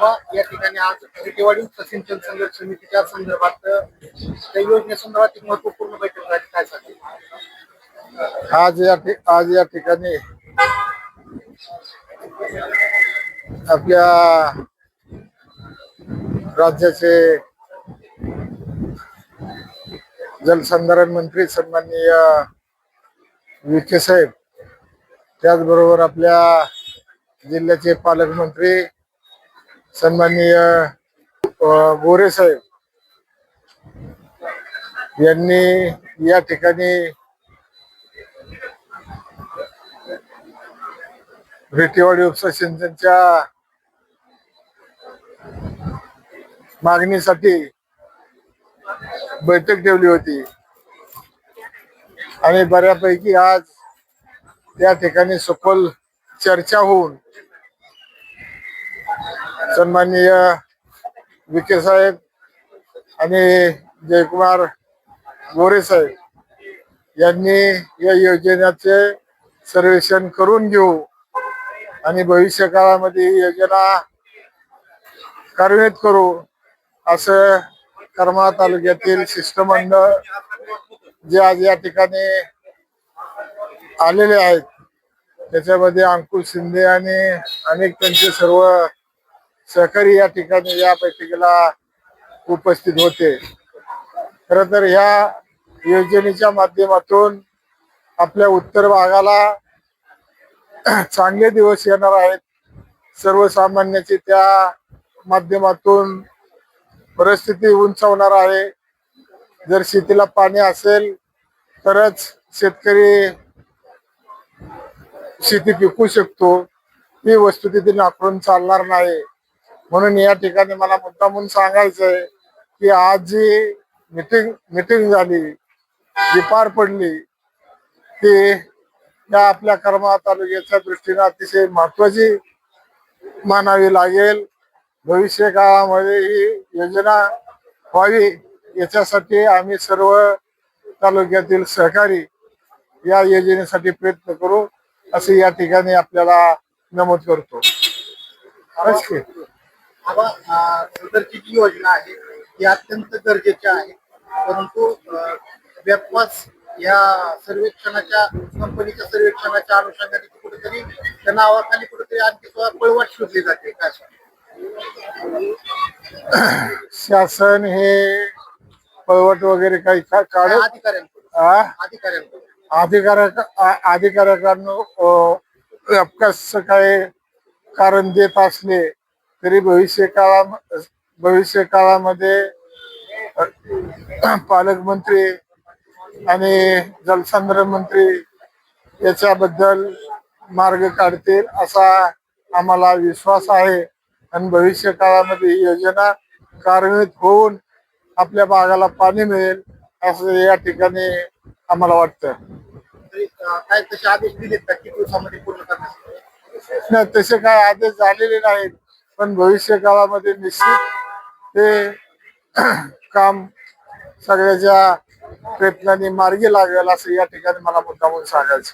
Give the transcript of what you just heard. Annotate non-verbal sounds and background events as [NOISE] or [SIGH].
आबा या ठिकाणी आज रिटेवाडी सिंचन संघर्ष समितीच्या संदर्भात त्या योजनेसंदर्भात एक महत्त्वपूर्ण बैठक झाली. काय सांगेल आज या आज या ठिकाणी आपल्या राज्याचे जलसंधारण मंत्री सन्माननीय विखे साहेब त्याचबरोबर आपल्या जिल्ह्याचे पालकमंत्री सन्माननीय गोरे साहेब यांनी या ठिकाणी भेटीवाडी उपसा सिंचनच्या मागणीसाठी बैठक ठेवली होती. आणि बऱ्यापैकी आज त्या ठिकाणी सखोल चर्चा होऊन सन्माननीय विखे साहेब आणि जयकुमार गोरे साहेब यांनी या योजनेचे सर्वेक्षण करून घेऊ आणि भविष्य काळामध्ये ही योजना कार्यान्वित करू असं कर्मा तालुक्यातील शिष्टमंडळ जे आज या ठिकाणी आलेले आहेत. त्याच्यामध्ये अंकुश शिंदे आणि अनेक त्यांचे सर्व सहकारी या ठिकाणी या बैठकीला उपस्थित होते. खर तर ह्या योजनेच्या माध्यमातून आपल्या उत्तर भागाला [CLEARS THROAT] चांगले दिवस येणार आहेत. सर्वसामान्याची त्या माध्यमातून परिस्थिती उंचावणार आहे. जर शेतीला पाणी असेल तरच शेतकरी शेती पिकू शकतो. ही वस्तुस्थिती नाकारून चालणार नाही. म्हणून या ठिकाणी मला मुद्दा म्हणून सांगायचंय की आज जी मिटिंग मिटिंग झाली जी पार पडली ती या आपल्या कर्मा तालुक्याच्या दृष्टीने अतिशय महत्वाची मानावी लागेल. भविष्य काळामध्ये ही योजना व्हावी याच्यासाठी आम्ही सर्व तालुक्यातील सहकारी या योजनेसाठी प्रयत्न करू असे या ठिकाणी आपल्याला नमूद करतो. सदरची जी योजना आहे ती अत्यंत गरजेची आहे. परंतु अ, व्यापवास या सर्वेक्षणाच्या कंपनीच्या सर्वेक्षणाच्या अनुषंगाने कुठेतरी त्या नावाखाली कुठेतरी आणखी थोडा पळवाट शोधली जाते. काय? शासन हे पळवट वगैरे काही का- काढत? अधिकाऱ्यांकडून. अधिकाऱ्या अधिकाऱ्याकडनं. काय कारण देत असले तरी भविष्य काळा भविष्य काळामध्ये पालकमंत्री आणि जलसंधारण मंत्री याच्याबद्दल मार्ग काढतील असा आम्हाला विश्वास आहे. आणि भविष्य काळामध्ये ही योजना कार्यान्वित होऊन आपल्या भागाला पाणी मिळेल असं या ठिकाणी आम्हाला वाटतं. काय तसे आदेश दिलेत का? किती दिवसामध्ये पूर्ण करण्यासाठी? नाही तसे काय आदेश झालेले नाहीत. पण भविष्य काळामध्ये निश्चित हे [CLEARS THROAT] काम सगळ्याच्या प्रयत्नांनी मार्गी लागेल असं या ठिकाणी मला मुद्दामून सांगायचं